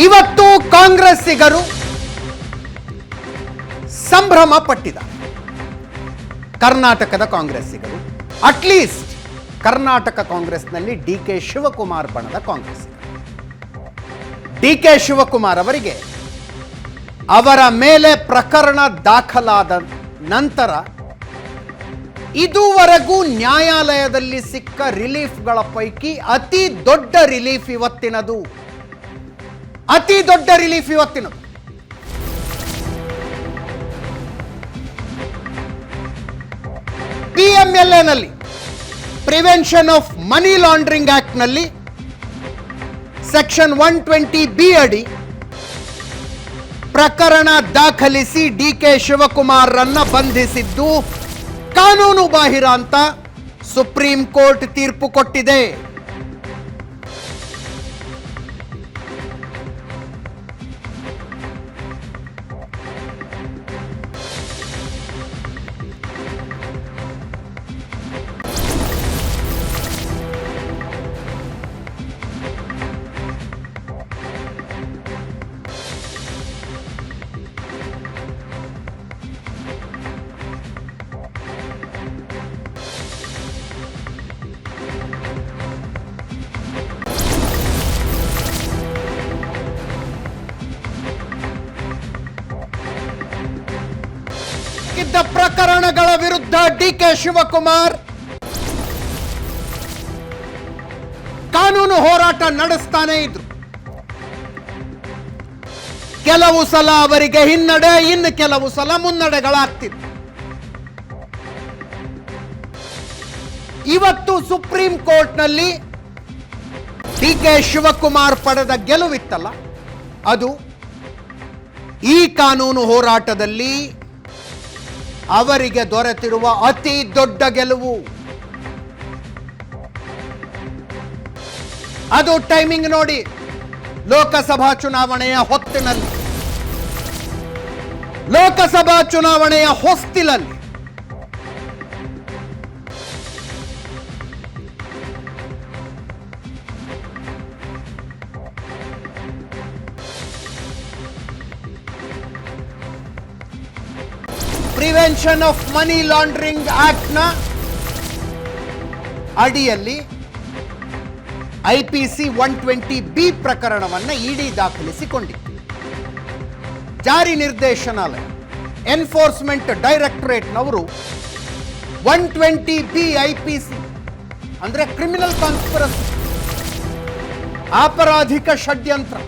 ಇವತ್ತು ಕಾಂಗ್ರೆಸ್ಸಿಗರು ಸಂಭ್ರಮ ಪಟ್ಟಿದ ಕರ್ನಾಟಕದ ಕಾಂಗ್ರೆಸ್ಸಿಗರು ಅಟ್ಲೀಸ್ಟ್ ಕರ್ನಾಟಕ ಕಾಂಗ್ರೆಸ್ನಲ್ಲಿ ಡಿ ಕೆ ಶಿವಕುಮಾರ್ ಬಣದ ಕಾಂಗ್ರೆಸ್ ಡಿ ಕೆ ಶಿವಕುಮಾರ್ ಅವರಿಗೆ ಅವರ ಮೇಲೆ ಪ್ರಕರಣ ದಾಖಲಾದ ನಂತರ ಇದುವರೆಗೂ ನ್ಯಾಯಾಲಯದಲ್ಲಿ ಸಿಕ್ಕ ರಿಲೀಫ್ಗಳ ಪೈಕಿ ಅತಿ ದೊಡ್ಡ ರಿಲೀಫ್ ಇವತ್ತಿನದು. ಅತಿ ದೊಡ್ಡ ರಿಲೀಫ್ ಇವತ್ತಿನದು ಪಿ ಎಂ ಎಲ್ ಎನಲ್ಲಿ ಪ್ರಿವೆನ್ಷನ್ ಆಫ್ ಮನಿ ಲಾಂಡ್ರಿಂಗ್ ಆಕ್ಟ್ನಲ್ಲಿ ಸೆಕ್ಷನ್ ಒನ್ ಟ್ವೆಂಟಿ ಬಿ ಅಡಿ ಪ್ರಕರಣ ದಾಖಲಿಸಿ ಡಿ ಕೆ ಶಿವಕುಮಾರ್ರನ್ನ ಬಂಧಿಸಿದ್ದು ಕಾನೂನು ಬಾಹಿರ ಅಂತ ಸುಪ್ರೀಂ ಕೋರ್ಟ್ ತೀರ್ಪು ಕೊಟ್ಟಿದೆ. ಪ್ರಕರಣಗಳ ವಿರುದ್ಧ ಡಿಕೆ ಶಿವಕುಮಾರ್. ಕಾನೂನು ಹೋರಾಟ ನಡೆಸ್ತಾನೆ ಇದ್ರು. ಕೆಲವು ಸಲ ಅವರಿಗೆ ಹಿನ್ನಡೆ, ಇನ್ನು ಕೆಲವು ಸಲ ಮುನ್ನಡೆಗಳಾಗ್ತಿತ್ತು ಇವತ್ತು ಸುಪ್ರೀಂ ಕೋರ್ಟ್ನಲ್ಲಿ ಡಿ ಕೆ ಶಿವಕುಮಾರ್ ಪಡೆದ ಗೆಲುವಿತ್ತಲ್ಲ, ಅದು ಈ ಕಾನೂನು ಹೋರಾಟದಲ್ಲಿ ಅವರಿಗೆ ದೊರೆತಿರುವ ಅತಿ ದೊಡ್ಡ ಗೆಲುವು. ಅದು ಟೈಮಿಂಗ್ ನೋಡಿ. ಲೋಕಸಭಾ ಚುನಾವಣೆಯ ಹೊತ್ತಿನಲ್ಲಿ. ಲೋಕಸಭಾ ಚುನಾವಣೆಯ ಹೊಸ್ತಿಲಲ್ಲಿ. ಪ್ರಿವೆನ್ಷನ್ ಆಫ್ ಮನಿ ಲಾಂಡ್ರಿಂಗ್ ಆಕ್ಟ್ನ ಅಡಿಯಲ್ಲಿ ಐಪಿಸಿ ಒನ್ ಟ್ವೆಂಟಿ ಬಿ ಪ್ರಕರಣವನ್ನು ಇಡಿ ದಾಖಲಿಸಿಕೊಂಡಿತ್ತು. ಜಾರಿ ನಿರ್ದೇಶನಾಲಯ ಎನ್ಫೋರ್ಸ್ಮೆಂಟ್ ಡೈರೆಕ್ಟರೇಟ್ನವರು ಒನ್ ಟ್ವೆಂಟಿ ಬಿ ಐಪಿಸಿ ಅಂದರೆ ಕ್ರಿಮಿನಲ್ ಕಾನ್ಸ್ಪಿರಸಿ ಅಪರಾಧಿಕ ಷಡ್ಯಂತ್ರ,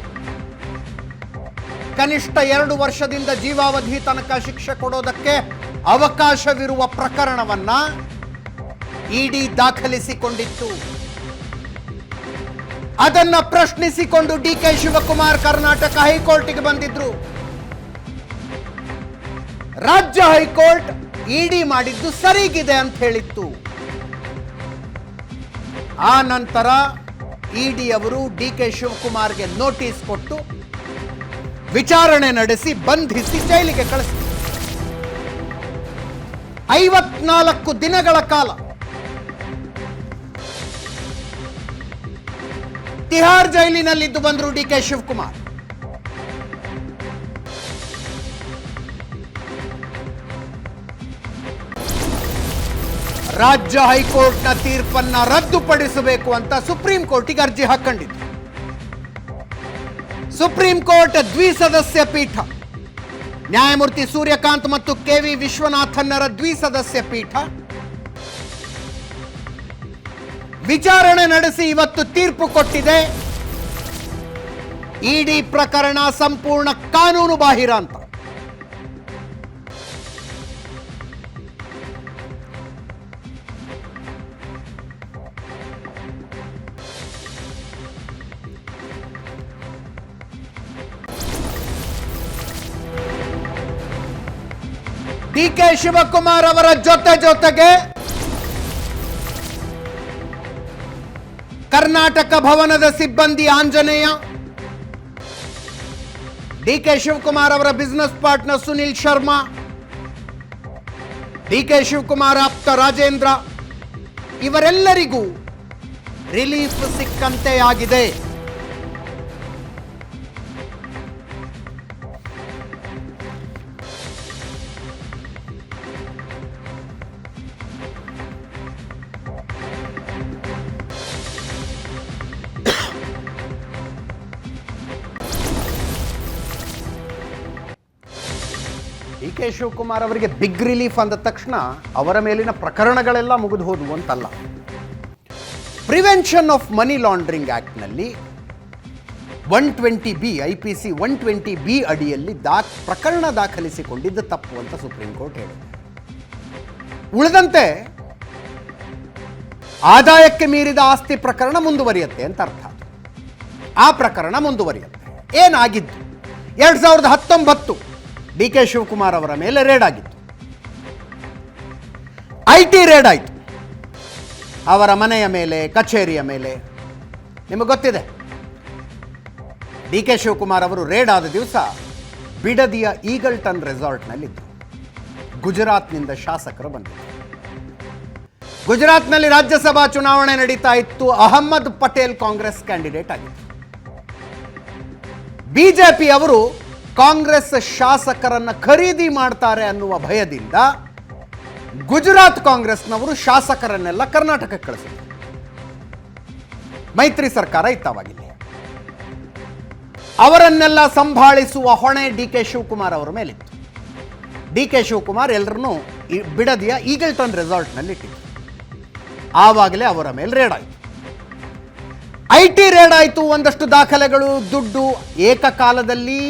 ಕನಿಷ್ಠ ಎರಡು ವರ್ಷದಿಂದ ಜೀವಾವಧಿ ತನಕ ಶಿಕ್ಷೆ ಕೊಡೋದಕ್ಕೆ ಅವಕಾಶವಿರುವ ಪ್ರಕರಣವನ್ನ ಇಡಿ ದಾಖಲಿಸಿಕೊಂಡಿತ್ತು. ಅದನ್ನ ಪ್ರಶ್ನಿಸಿಕೊಂಡು ಡಿ ಕೆ ಶಿವಕುಮಾರ್ ಕರ್ನಾಟಕ ಹೈಕೋರ್ಟ್ಗೆ ಬಂದಿದ್ರು. ರಾಜ್ಯ ಹೈಕೋರ್ಟ್ ಇಡಿ ಮಾಡಿದ್ದು ಸರಿಗಿದೆ ಅಂತ ಹೇಳಿತ್ತು. ಆ ನಂತರ ಇಡಿ ಅವರು ಡಿ ಕೆ ಶಿವಕುಮಾರ್ಗೆ ನೋಟಿಸ್ ಕೊಟ್ಟು ವಿಚಾರಣೆ ನಡೆಸಿ ಬಂಧಿಸಿ ಜೈಲಿಗೆ ಕಳಿಸಿ ಐವತ್ನಾಲ್ಕು ದಿನಗಳ ಕಾಲ. ತಿಹಾರ್ ಜೈಲಿನಲ್ಲಿದ್ದು ಬಂದರು ಡಿ ಕೆ ಶಿವಕುಮಾರ್. ರಾಜ್ಯ ಹೈಕೋರ್ಟ್ನ ತೀರ್ಪನ್ನ ರದ್ದುಪಡಿಸಬೇಕು ಅಂತ ಸುಪ್ರೀಂ ಕೋರ್ಟಿಗೆ ಅರ್ಜಿ ಹಾಕೊಂಡಿತ್ತು ಸುಪ್ರೀಂ ಕೋರ್ಟ್ ದ್ವಿಸದಸ್ಯ ಪೀಠ. ನ್ಯಾಯಮೂರ್ತಿ ಸೂರ್ಯಕಾಂತ್ ಮತ್ತು ಕೆ ವಿ ವಿಶ್ವನಾಥನ್ನರ ದ್ವಿಸದಸ್ಯ ಪೀಠ. ವಿಚಾರಣೆ ನಡೆಸಿ ಇವತ್ತು ತೀರ್ಪು ಕೊಟ್ಟಿದೆ. ಇಡಿ ಪ್ರಕರಣ ಸಂಪೂರ್ಣ ಕಾನೂನು ಬಾಹಿರ ಅಂತ ಡಿ ಕೆ ಶಿವಕುಮಾರ್ ಅವರ ಜೊತೆ ಜೊತೆಗೆ ಕರ್ನಾಟಕ ಭವನದ ಸಿಬ್ಬಂದಿ ಆಂಜನೇಯ, ಡಿ ಕೆ ಶಿವಕುಮಾರ್ ಅವರ business partner Sunil Sharma, D K Shivakumar ಆಪ್ತ ರಾಜೇಂದ್ರ, ಇವರೆಲ್ಲರಿಗೂ ರಿಲೀಫ್ ಸಿಕ್ಕಂತೆ ಆಗಿದೆ. ಕೆ ಶಿವಕುಮಾರ್ ಅವರಿಗೆ ಬಿಗ್ ರಿಲೀಫ್ ಅಂದ ತಕ್ಷಣ ಅವರ ಮೇಲಿನ ಪ್ರಕರಣಗಳೆಲ್ಲ ಮುಗಿದು ಹೋದವು ಅಂತಲ್ಲ. Prevention of money laundering ಆ್ಯಕ್ಟ್ನಲ್ಲಿ one twenty B I P C one twenty B ಅಡಿಯಲ್ಲಿ ದಾ ಪ್ರಕರಣ ದಾಖಲಿಸಿಕೊಂಡಿದ್ದು ತಪ್ಪು ಅಂತ ಸುಪ್ರೀಂ ಕೋರ್ಟ್ ಹೇಳಿದೆ. ಉಳಿದಂತೆ ಆದಾಯಕ್ಕೆ ಮೀರಿದ ಆಸ್ತಿ ಪ್ರಕರಣ ಮುಂದುವರಿಯುತ್ತೆ ಅಂತ ಅರ್ಥ ಆ ಪ್ರಕರಣ ಮುಂದುವರಿಯುತ್ತೆ. ಏನಾಗಿದ್ದು? ಎರಡು ಸಾವಿರದ ಹತ್ತೊಂಬತ್ತು ಡಿ ಕೆ ಶಿವಕುಮಾರ್ ಅವರ ಮೇಲೆ ರೇಡ್ ಆಗಿತ್ತು. ಐ ಟಿ ರೇಡ್ ಆಯಿತು. ಅವರ ಮನೆಯ ಮೇಲೆ, ಕಚೇರಿಯ ಮೇಲೆ. ನಿಮಗೆ ಗೊತ್ತಿದೆ. ಡಿ ಕೆ ಶಿವಕುಮಾರ್ ಅವರು ರೇಡ್ ಆದ ದಿವಸ ಬಿಡದಿಯ ಈಗಲ್ಟನ್ ರೆಸಾರ್ಟ್ನಲ್ಲಿದ್ದರು ಗುಜರಾತ್ನಿಂದ ಶಾಸಕರು ಬಂದಿದ್ದರು. ಗುಜರಾತ್ನಲ್ಲಿ ರಾಜ್ಯಸಭಾ ಚುನಾವಣೆ ನಡೀತಾ ಇತ್ತು. ಅಹಮ್ಮದ್ ಪಟೇಲ್ ಕಾಂಗ್ರೆಸ್ ಕ್ಯಾಂಡಿಡೇಟ್ ಆಗಿತ್ತು ಬಿಜೆಪಿ ಅವರು ಕಾಂಗ್ರೆಸ್ ಶಾಸಕರನ್ನು ಖರೀದಿ ಮಾಡ್ತಾರೆ ಅನ್ನುವ ಭಯದಿಂದ ಗುಜರಾತ್ ಕಾಂಗ್ರೆಸ್ನವರು ಶಾಸಕರನ್ನೆಲ್ಲ ಕರ್ನಾಟಕಕ್ಕೆ ಕಳಿಸಿದ್ರು. ಮೈತ್ರಿ ಸರ್ಕಾರ ಇತ್ತವಾಗಿಲ್ಲ ಅವರನ್ನೆಲ್ಲ ಸಂಭಾಳಿಸುವ ಹೊಣೆ ಡಿ ಕೆ ಶಿವಕುಮಾರ್ ಅವರ ಮೇಲಿತ್ತು. ಡಿ ಕೆ ಶಿವಕುಮಾರ್ ಎಲ್ಲರನ್ನೂ ಬಿಡದಿಯ ಈಗಲ್ಟನ್ ರೆಸಾರ್ಟ್ನಲ್ಲಿ ಇಟ್ಟಿದ್ರು. ಆವಾಗಲೇ ಅವರ ಮೇಲೆ ರೇಡ್ ಆಯಿತು. ಐ ಟಿ ರೇಡ್ ಆಯಿತು, ಒಂದಷ್ಟು ದಾಖಲೆಗಳು, ದುಡ್ಡು ಏಕಕಾಲದಲ್ಲಿ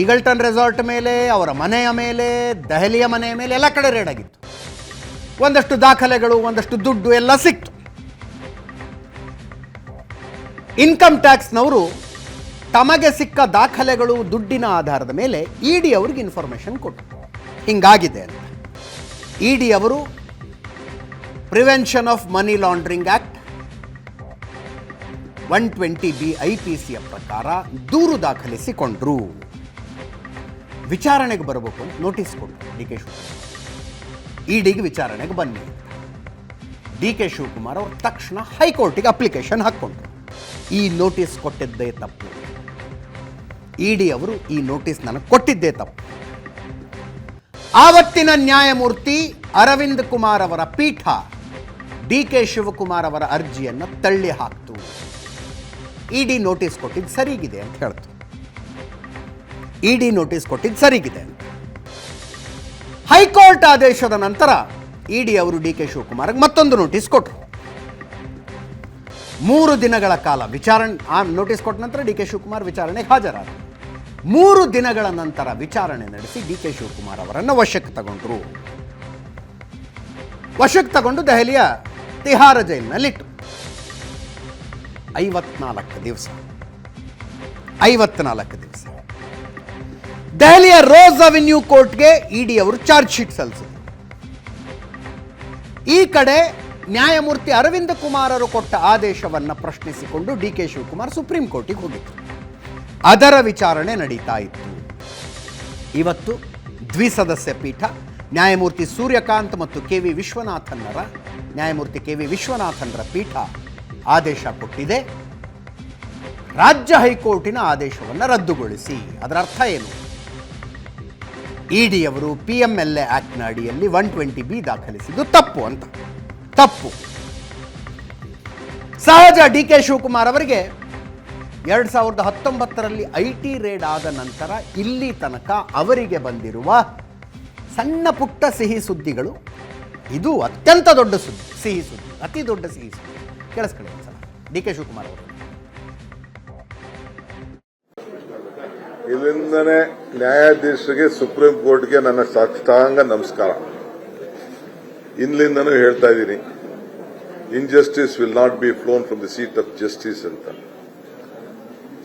ಈಗಲ್ಟನ್ ರೆಸಾರ್ಟ್ ಮೇಲೆ, ಅವರ ಮನೆಯ ಮೇಲೆ, ದೆಹಲಿಯ ಮನೆಯ ಮೇಲೆ ಎಲ್ಲ ಕಡೆ ರೇಡ್ ಆಗಿತ್ತು. ಒಂದಷ್ಟು ದಾಖಲೆಗಳು, ಒಂದಷ್ಟು ದುಡ್ಡು ಎಲ್ಲ ಸಿಕ್ತು. ಇನ್ಕಮ್ ಟ್ಯಾಕ್ಸ್ನವರು ತಮಗೆ ಸಿಕ್ಕ ದಾಖಲೆಗಳು, ದುಡ್ಡಿನ ಆಧಾರದ ಮೇಲೆ ಇ ಡಿ ಅವ್ರಿಗೆ ಇನ್ಫಾರ್ಮೇಷನ್ ಕೊಟ್ಟರು. ಹಿಂಗಾಗಿದೆ ಅಂತ. ಇ ಡಿ ಅವರು prevention of money laundering act one twenty B I P ಸಿಯ ಪ್ರಕಾರ ದೂರು ದಾಖಲಿಸಿಕೊಂಡ್ರು. ವಿಚಾರಣೆಗೆ ಬರಬೇಕು ಅಂತ ನೋಟಿಸ್ ಕೊಟ್ಟರು ಡಿ ಕೆ ಶಿವಕುಮಾರ್. ಇಡಿಗೆ ವಿಚಾರಣೆಗೆ ಬನ್ನಿ. ಡಿ ಕೆ ಶಿವಕುಮಾರ್ ಅವರು ತಕ್ಷಣ ಹೈಕೋರ್ಟಿಗೆ ಅಪ್ಲಿಕೇಶನ್ ಹಾಕ್ಕೊಂಡ್ರು. ಈ ನೋಟಿಸ್ ಕೊಟ್ಟಿದ್ದೇ ತಪ್ಪು. ಇಡಿ ಅವರು ಈ ನೋಟಿಸ್ ನನಗೆ ಕೊಟ್ಟಿದ್ದೇ ತಪ್ಪು. ಆವತ್ತಿನ ನ್ಯಾಯಮೂರ್ತಿ ಅರವಿಂದ್ ಕುಮಾರ್ ಅವರ ಪೀಠ ಡಿ ಕೆ ಶಿವಕುಮಾರ್ ಅವರ ಅರ್ಜಿಯನ್ನು ತಳ್ಳಿ ಹಾಕ್ತು. ಇಡಿ ನೋಟಿಸ್ ಕೊಟ್ಟಿದ್ದು ಸರಿಗಿದೆ ಅಂತ ಹೇಳ್ತು. ಇಡಿ ನೋಟಿಸ್ ಕೊಟ್ಟಿದ್ದು ಸರಿಗಿದೆ. ಹೈಕೋರ್ಟ್ ಆದೇಶದ ನಂತರ ಇಡಿ ಅವರು ಡಿ ಕೆ ಶಿವಕುಮಾರ್ಗೆ ಮತ್ತೊಂದು ನೋಟಿಸ್ ಕೊಟ್ಟರು ಮೂರು ದಿನಗಳ ಕಾಲ ವಿಚಾರಣೆ, ಆ ನೋಟಿಸ್ ಕೊಟ್ಟ ನಂತರ ಡಿ ಕೆ ಶಿವಕುಮಾರ್ ವಿಚಾರಣೆಗೆ ಹಾಜರಾದರು ಮೂರು ದಿನಗಳ ನಂತರ ವಿಚಾರಣೆ ನಡೆಸಿ ಡಿ ಕೆ ಶಿವಕುಮಾರ್ ಅವರನ್ನು ವಶಕ್ಕೆ ತಗೊಂಡ್ರು. ವಶಕ್ಕೆ ತಗೊಂಡು ದೆಹಲಿಯ ತಿಹಾರ ಜೈಲಿನಲ್ಲಿಟ್ಟು. ಐವತ್ನಾಲ್ಕು ದಿವಸ. ಐವತ್ನಾಲ್ಕು ದಿವಸ. ದೆಹಲಿಯ ರೋಸ್ ಅವೆನ್ಯೂ ಕೋರ್ಟ್ಗೆ ಇಡಿ ಅವರು ಚಾರ್ಜ್ ಶೀಟ್ ಸಲ್ಲಿಸಿದರು. ಈ ಕಡೆ ನ್ಯಾಯಮೂರ್ತಿ ಅರವಿಂದ ಕುಮಾರರು ಕೊಟ್ಟ ಆದೇಶವನ್ನು ಪ್ರಶ್ನಿಸಿಕೊಂಡು ಡಿ ಕೆ ಶಿವಕುಮಾರ್ ಸುಪ್ರೀಂ ಕೋರ್ಟಿಗೆ ಹೋಗಿದ್ರು. ಅದರ ವಿಚಾರಣೆ ನಡೀತಾ ಇತ್ತು. ಇವತ್ತು ದ್ವಿಸದಸ್ಯ ಪೀಠ ನ್ಯಾಯಮೂರ್ತಿ ಸೂರ್ಯಕಾಂತ್ ಮತ್ತು ಕೆ ವಿ ವಿಶ್ವನಾಥನ್ರ ನ್ಯಾಯಮೂರ್ತಿ ಕೆ ವಿ ವಿಶ್ವನಾಥನ್ರ ಪೀಠ ಆದೇಶ ಕೊಟ್ಟಿದೆ. ರಾಜ್ಯ ಹೈಕೋರ್ಟಿನ ಆದೇಶವನ್ನು ರದ್ದುಗೊಳಿಸಿ. ಅದರ ಅರ್ಥ ಏನು? ಇಡಿ ಅವರು ಪಿ ಎಂ ಎಲ್ ಎ ಆಕ್ಟ್ನ ಅಡಿಯಲ್ಲಿ ಒನ್ ಟ್ವೆಂಟಿ ಬಿ ದಾಖಲಿಸಿದ್ದು ತಪ್ಪು ಅಂತ. ತಪ್ಪು. ಸಹಜ ಡಿ ಕೆ ಶಿವಕುಮಾರ್ ಅವರಿಗೆ ಎರಡು ಸಾವಿರದ ಹತ್ತೊಂಬತ್ತರಲ್ಲಿ ಐ ಟಿ ರೇಡ್ ಆದ ನಂತರ ಇಲ್ಲಿ ತನಕ ಅವರಿಗೆ ಬಂದಿರುವ ಸಣ್ಣ ಪುಟ್ಟ ಸಿಹಿ ಸುದ್ದಿಗಳು, ಇದು ಅತ್ಯಂತ ದೊಡ್ಡ ಸುದ್ದಿ, ಸಿಹಿ ಸುದ್ದಿ, ಅತಿ ದೊಡ್ಡ ಸಿಹಿ ಸುದ್ದಿ. ಕೇಳಿಸ್ಕೊಳ್ಳಿ ಸರ್ ಡಿ ಕೆ ಶಿವಕುಮಾರ್ ಅವರು. ಇಲ್ಲಿಂದನೇ ನ್ಯಾಯಾಧೀಶರಿಗೆ ಸುಪ್ರೀಂ ಕೋರ್ಟ್ಗೆ ನನ್ನ ಸಾಷ್ಟಾಂಗ ನಮಸ್ಕಾರ. ಇಲ್ಲಿಂದನೂ ಹೇಳ್ತಾ ಇದ್ದೀನಿ injustice will not be flown from the seat of justice ಅಂತ.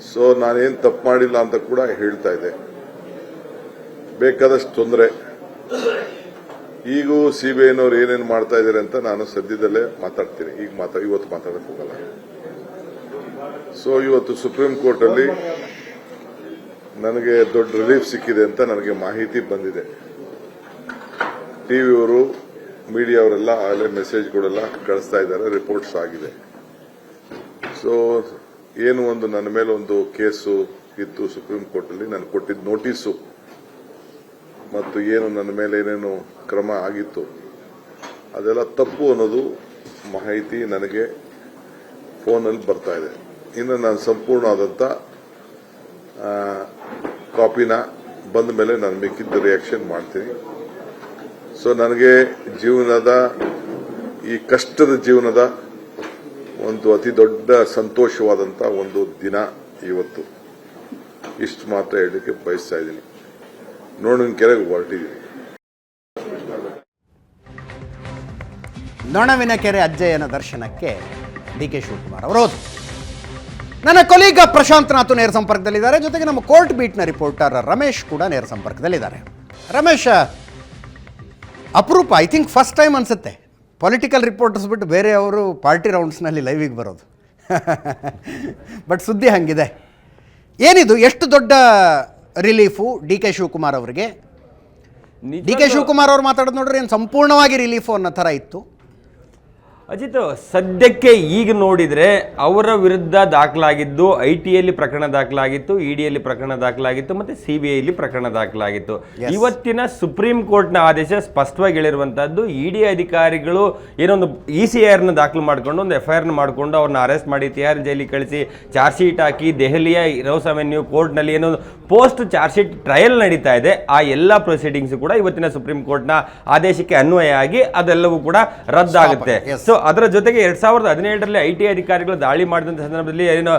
ಸೊ ನಾನೇನು ತಪ್ಪು ಮಾಡಿಲ್ಲ ಅಂತ ಕೂಡ ಹೇಳ್ತಾ ಇದೆ ಬೇಕಾದಷ್ಟು ತೊಂದರೆ. ಈಗೂ ಸಿಬಿಐನವ್ರು ಏನೇನು ಮಾಡ್ತಾ ಇದ್ದಾರೆ ಅಂತ ನಾನು ಸದ್ಯದಲ್ಲೇ ಮಾತಾಡ್ತೀನಿ. ಈಗ ಇವತ್ತು ಮಾತಾಡಕ್ ಹೋಗಲ್ಲ ಸೊ ಇವತ್ತು ಸುಪ್ರೀಂ ಕೋರ್ಟ್ ಅಲ್ಲಿ ನನಗೆ ದೊಡ್ಡ ರಿಲೀಫ್ ಸಿಕ್ಕಿದೆ ಅಂತ ನನಗೆ ಮಾಹಿತಿ ಬಂದಿದೆ. ಟಿವಿಯವರು ಮೀಡಿಯಾ ಅವರೆಲ್ಲ ಆಗಲೇ ಮೆಸೇಜ್ಗಳೆಲ್ಲ ಕಳಿಸ್ತಾ ಇದ್ದಾರೆ ರಿಪೋರ್ಟ್ಸ್ ಆಗಿದೆ. ಸೊ ಏನು ಒಂದು ನನ್ನ ಮೇಲೆ ಒಂದು ಕೇಸು ಇತ್ತು ಸುಪ್ರೀಂ ಕೋರ್ಟ್ ಅಲ್ಲಿ, ನಾನು ಕೊಟ್ಟಿದ್ದ ನೋಟಿಸು ಮತ್ತು ಏನು ನನ್ನ ಮೇಲೆ ಏನೇನು ಕ್ರಮ ಆಗಿತ್ತು, ಅದೆಲ್ಲ ತಪ್ಪು ಅನ್ನೋದು ಮಾಹಿತಿ ನನಗೆ ಫೋನಲ್ಲಿ ಬರ್ತಾ ಇದೆ. ಇನ್ನು ನಾನು ಸಂಪೂರ್ಣವಾದಂಥ ಕಾಪಿನ ಬಂದ ಮೇಲೆ ನಾನು ಮಿಕ್ಕಿದ್ದ ರಿಯಾಕ್ಷನ್ ಮಾಡ್ತೀನಿ. ಸೊ ನನಗೆ ಜೀವನದ, ಈ ಕಷ್ಟದ ಜೀವನದ ಒಂದು ಅತಿ ದೊಡ್ಡ ಸಂತೋಷವಾದಂತ ಒಂದು ದಿನ ಇವತ್ತು. ಇಷ್ಟು ಮಾತ್ರ ಹೇಳಲಿಕ್ಕೆ ಬಯಸ್ತಾ ಇದ್ದೀನಿ. ನೋಡಿನ ಕೆರೆಗೆ ಹೊರಟಿದ್ದೀನಿ. ನೊಣವಿನ ಕೆರೆ ಅಜ್ಜಯ್ಯನ ದರ್ಶನಕ್ಕೆ ಡಿ ಕೆ ಶಿವಕುಮಾರ್ ಅವರು ನನ್ನ ಕೊಲೀಗ ಪ್ರಶಾಂತ್ ನಾಥು ನೇರ ಸಂಪರ್ಕದಲ್ಲಿದ್ದಾರೆ. ಜೊತೆಗೆ ನಮ್ಮ ಕೋರ್ಟ್ ಬೀಟ್ನ ರಿಪೋರ್ಟರ್ ರಮೇಶ್ ಕೂಡ ನೇರ ಸಂಪರ್ಕದಲ್ಲಿದ್ದಾರೆ. ರಮೇಶ್ ಅಪರೂಪ ಐ ಥಿಂಕ್ ಫಸ್ಟ್ ಟೈಮ್ ಅನಿಸುತ್ತೆ. ಪೊಲಿಟಿಕಲ್ ರಿಪೋರ್ಟರ್ಸ್ ಬಿಟ್ಟು ಬೇರೆಯವರು ಪಾರ್ಟಿ ರೌಂಡ್ಸ್ನಲ್ಲಿ ಲೈವಿಗೆ ಬರೋದು. ಬಟ್ ಸುದ್ದಿ ಹಂಗಿದೆ. ಏನಿದು? ಎಷ್ಟು ದೊಡ್ಡ ರಿಲೀಫು ಡಿ ಕೆ ಶಿವಕುಮಾರ್ ಅವರಿಗೆ? ಡಿ ಕೆ ಶಿವಕುಮಾರ್ ಅವ್ರು ಮಾತಾಡೋದು ನೋಡ್ರಿ ಏನು ಸಂಪೂರ್ಣವಾಗಿ ರಿಲೀಫು ಅನ್ನೋ ಥರ ಇತ್ತು. ಅಜಿತ್ ಸದ್ಯಕ್ಕೆ ಈಗ ನೋಡಿದ್ರೆ ಅವರ ವಿರುದ್ಧ ದಾಖಲಾಗಿದ್ದು ಐ ಟಿಯಲ್ಲಿ ಪ್ರಕರಣ ದಾಖಲಾಗಿತ್ತು ಇಡಿಯಲ್ಲಿ ಪ್ರಕರಣ ದಾಖಲಾಗಿತ್ತು ಮತ್ತು ಸಿ ಬಿ ಐಲಿ ಪ್ರಕರಣ ದಾಖಲಾಗಿತ್ತು. ಇವತ್ತಿನ ಸುಪ್ರೀಂ ಕೋರ್ಟ್ನ ಆದೇಶ ಸ್ಪಷ್ಟವಾಗಿ ಹೇಳಿರುವಂತಹದ್ದು ಇಡಿ ಅಧಿಕಾರಿಗಳು ಏನೊಂದು ಇ ಸಿ ಆರ್ನ ದಾಖಲು ಮಾಡಿಕೊಂಡು ಒಂದು ಎಫ್ ಐ ಆರ್ನ ಮಾಡಿಕೊಂಡು ಅವ್ರನ್ನ ಅರೆಸ್ಟ್ ಮಾಡಿ ತಿಹಾರ್ ಜೈಲಿಗೆ ಕಳಿಸಿ ಚಾರ್ಜ್ ಶೀಟ್ ಹಾಕಿ ದೆಹಲಿಯ ರೌಸ್ ಅವೆನ್ಯೂ ಕೋರ್ಟ್ನಲ್ಲಿ ಏನೋ ಪೋಸ್ಟ್ ಚಾರ್ಜ್ ಶೀಟ್ ಟ್ರಯಲ್ ನಡೀತಾ ಇದೆ. ಆ ಎಲ್ಲ ಪ್ರೊಸೀಡಿಂಗ್ಸ್ ಕೂಡ ಇವತ್ತಿನ ಸುಪ್ರೀಂ ಕೋರ್ಟ್ನ ಆದೇಶಕ್ಕೆ ಅನ್ವಯ ಆಗಿ ಅದೆಲ್ಲವೂ ಕೂಡ ರದ್ದಾಗುತ್ತೆ. ಸೊ ಅದರ ಜೊತೆಗೆ ಎರಡ್ ಸಾವಿರದ ಹದಿನೇಳರಲ್ಲಿ ಐ ಟಿ ಅಧಿಕಾರಿಗಳು ದಾಳಿ ಮಾಡಿದಂಥ ಸಂದರ್ಭದಲ್ಲಿ ಏನು